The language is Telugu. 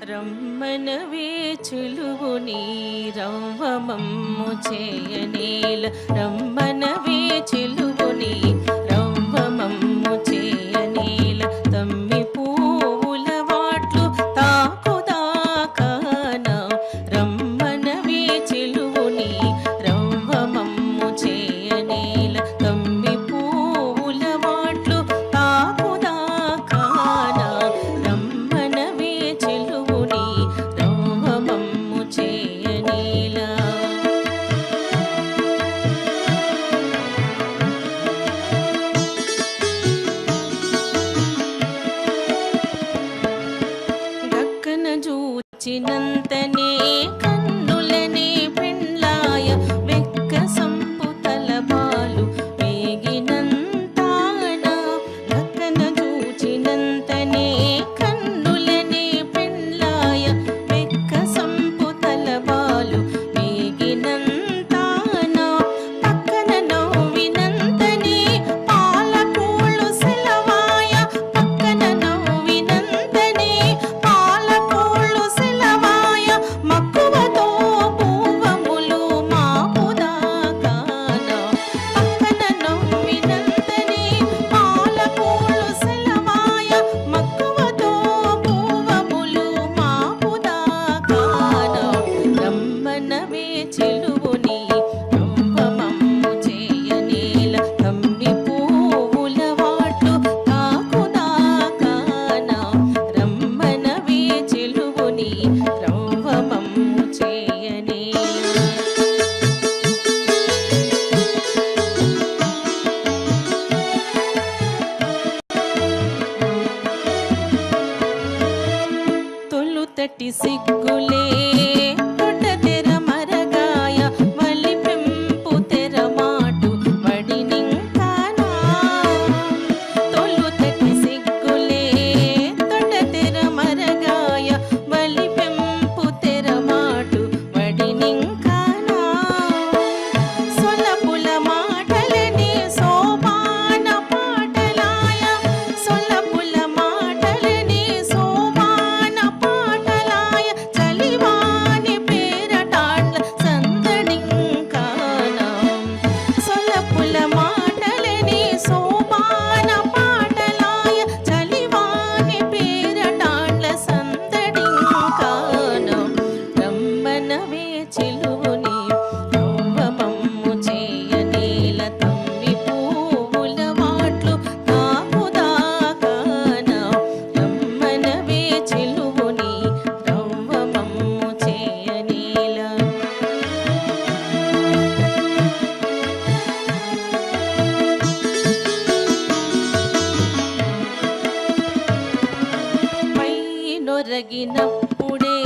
రమ్మన వేచులువు నీ రవ్వమమ్ము చేయనేల రమ్మన వే Nina. తొరగినప్పుడే